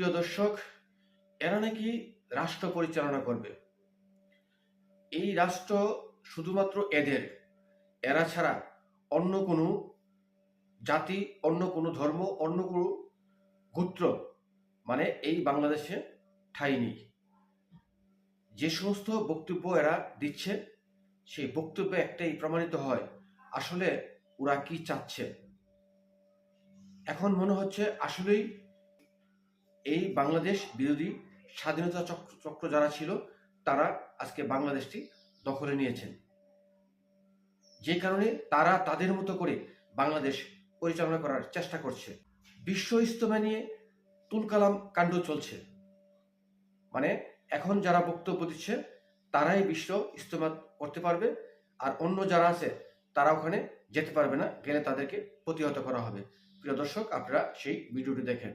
প্রিয় দর্শক, এরা নাকি রাষ্ট্র পরিচালনা করবে। এই রাষ্ট্র শুধুমাত্র এদের, এরা ছাড়া অন্য কোনো জাতি, অন্য কোনো ধর্ম, অন্য কোনো গোত্র মানে এই বাংলাদেশে ঠাঁই নেই। যে সমস্ত বক্তব্য এরা দিচ্ছে, সেই বক্তব্যে একটাই প্রমাণিত হয়, আসলে ওরা কি চাচ্ছে। এখন মনে হচ্ছে আসলেই এই বাংলাদেশ বিরোধী স্বাধীনতা চক্র চক্র যারা ছিল, তারা আজকে বাংলাদেশটি দখলে নিয়েছেন। যে কারণে তারা তাদের মতো করে বাংলাদেশ পরিচালনা করার চেষ্টা করছে। বিশ্ব ইস্তমা নিয়ে তুলকালাম কাণ্ড চলছে। মানে এখন যারা বক্তব্য দিচ্ছে, তারাই বিশ্ব ইস্তমা করতে পারবে, আর অন্য যারা আছে, তারা ওখানে যেতে পারবে না, গেলে তাদেরকে প্রতিহত করা হবে। প্রিয় দর্শক, আপনারা সেই ভিডিওটি দেখেন।